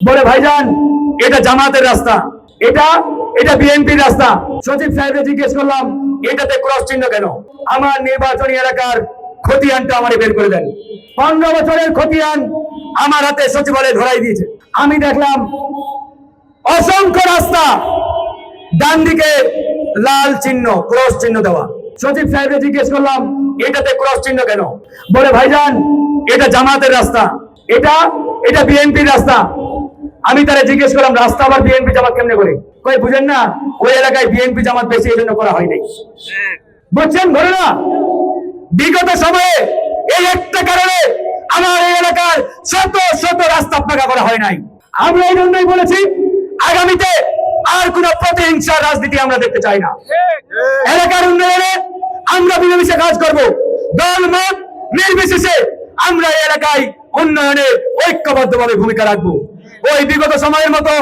বলে, ভাইজান, এটা জামাতের রাস্তা। এটা এটা বিএনপির রাস্তা। সচিব সাহেবকে জিজ্ঞেস করলাম, এটাতে ক্রস চিহ্ন কেন? আমার নির্বাচনী এলাকার খতিয়ানটা আমারে বের করে দেন। পনেরো বছরের খতিয়ান আমার হাতে সচিবালয় ধরাই দিয়েছে। আমি দেখলাম, অসংখ্য রাস্তা, ডান দিকে লাল চিহ্ন, ক্রস চিহ্ন দেওয়া। সচিব সাহেবকে জিজ্ঞেস করলাম, এটাতে ক্রস চিহ্ন কেন? বলে, ভাইজান, এটা জামাতের রাস্তা। এটা এটা বিএনপির রাস্তা। আমি তারা জিজ্ঞেস করলাম, রাস্তা আবার বিএনপি জামাত কেমনে করে? কই বুঝেন না, ওই এলাকায় বিএনপি জামাত বেশি এই করা হয় নাই। বুঝছেন, ধরে না? বিগত সময়ে এই একটা কারণে আমার এই এলাকার শত শত রাস্তা পাকা করা হয় নাই। আমরা এই জন্যই বলেছি, আগামীতে আর কোন প্রতিহিংসার রাজনীতি আমরা দেখতে চাই না। এলাকার উন্নয়নে আমরা মিলেমিশে কাজ করব। দল, মত নির্বিশেষে আমরা এই এলাকায় উন্নয়নে ঐক্যবদ্ধভাবে ভূমিকা রাখব। ওই বিগত সময়ের মতো